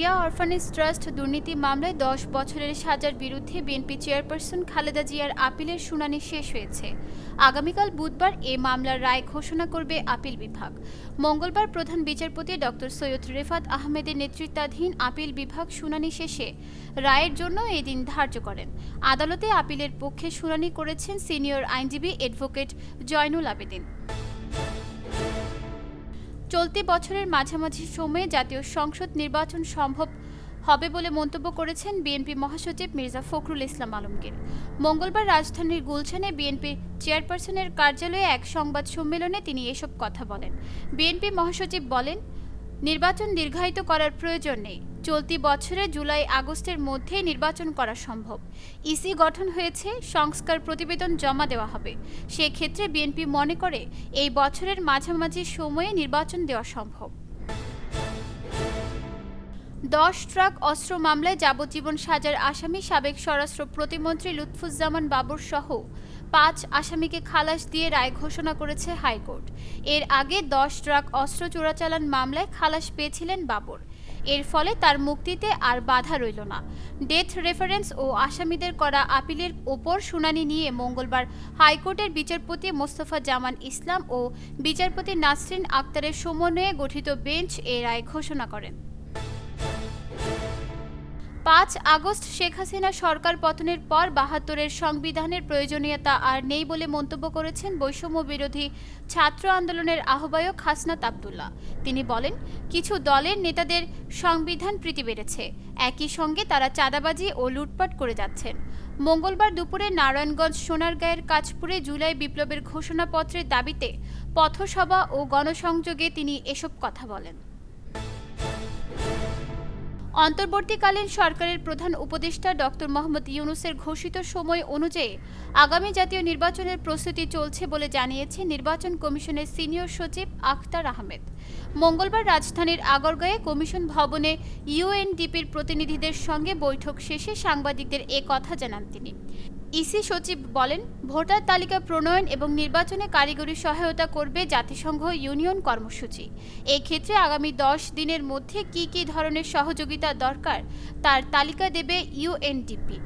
Orphanage trust দুর্নীতি মামলায় দশ বছরের সাজার বিরুদ্ধে বিএনপি চেয়ারপারসন খালেদা জিয়ার আপিলের শুনানি শেষ হয়েছে। আগামীকাল বুধবার এ মামলার রায় ঘোষণা করবে আপিল বিভাগ। মঙ্গলবার প্রধান বিচারপতি ডক্টর সৈয়দ রেফাত আহমেদের নেতৃত্বাধীন আপিল বিভাগ শুনানি শেষে রায়ের জন্য এই দিন ধার্য করেন। আদালতে আপিলের পক্ষে শুনানি করেছেন সিনিয়র আইনজীবী অ্যাডভোকেট জয়নুল আবেদিন। চলতি বছরের মাঝামাঝি সময়ে জাতীয় সংসদ নির্বাচন সম্ভব হবে বলে মন্তব্য করেছেন বিএনপি মহাসচিব মির্জা ফখরুল ইসলাম আলমগীর। মঙ্গলবার রাজধানীর গুলশানে বিএনপি চেয়ারপারসনের কার্যালয়ে এক সংবাদ সম্মেলনে তিনি এসব কথা বলেন। বিএনপি মহাসচিব বলেন, নির্বাচন দীর্ঘায়িত করার প্রয়োজন নেই। চলতি বছরে জুলাই আগস্টের মধ্যে নির্বাচন করা সম্ভব। ইসি গঠন হয়েছে, সংস্কার প্রতিবেদন জমা দেওয়া হবে। সেক্ষেত্রে বিএনপি মনে করে এই বছরের মাঝামাঝি সময়ে নির্বাচন দেওয়া সম্ভব। দশ ট্রাক অস্ত্র মামলায় যাবজ্জীবন সাজার আসামি সাবেক স্বরাষ্ট্র প্রতিমন্ত্রী লুৎফুজ্জামান বাবর সহ পাঁচ আসামিকে খালাস দিয়ে রায় ঘোষণা করেছে হাইকোর্ট। এর আগে দশ ট্রাক অস্ত্র চোরাচালান মামলায় খালাস পেয়েছিলেন বাবর। এর ফলে তার মুক্তিতে আর বাধা রইল না। ডেথ রেফারেন্স ও আসামিদের করা আপিলের ওপর শুনানি নিয়ে মঙ্গলবার হাইকোর্টের বিচারপতি মোস্তফা জামান ইসলাম ও বিচারপতি নাসরিন আক্তারের সমন্বয়ে গঠিত বেঞ্চ এ রায় ঘোষণা করেন। পাঁচ আগস্ট শেখ হাসিনা সরকার পতনের পর বাহাত্তরের সংবিধানের প্রয়োজনীয়তা আর নেই বলে মন্তব্য করেছেন বৈষম্য বিরোধী ছাত্র আন্দোলনের আহ্বায়ক হাসনাত আবদুল্লাহ। তিনি বলেন, কিছু দলের নেতাদের সংবিধান প্রীতি বেড়েছে। একই সঙ্গে তারা চাঁদাবাজি ও লুটপাট করে যাচ্ছেন। মঙ্গলবার দুপুরে নারায়ণগঞ্জ সোনারগাঁয়ের কাজপুরে জুলাই বিপ্লবের ঘোষণাপত্রের দাবিতে পথসভা ও গণসংযোগে তিনি এসব কথা বলেন। অন্তর্বর্তীকালীন সরকারের প্রধান উপদেষ্টা ডক্টর মোহাম্মদ ইউনুসের ঘোষিত সময় অনুযায়ী আগামী জাতীয় নির্বাচনের প্রস্তুতি চলছে বলে জানিয়েছে নির্বাচন কমিশনের সিনিয়র সচিব আখতার আহমেদ। মঙ্গলবার রাজধানীর আগরগাঁয়ে কমিশন ভবনে ইউএনডিপির প্রতিনিধিদের সঙ্গে বৈঠক শেষে সাংবাদিকদের এ কথা জানান তিনি। ইসি সচিব বলেন, ভোটার তালিকা প্রণয়ন এবং নির্বাচনে কারিগরি সহায়তা করবে জাতিসংঘ ইউনিয়ন কর্মসূচি। ক্ষেত্রে আগামী দশ দিনের মধ্যে কি কি ধরনের সহযোগিতা দরকার, তার তালিকা দেবে ইউএনডিপি।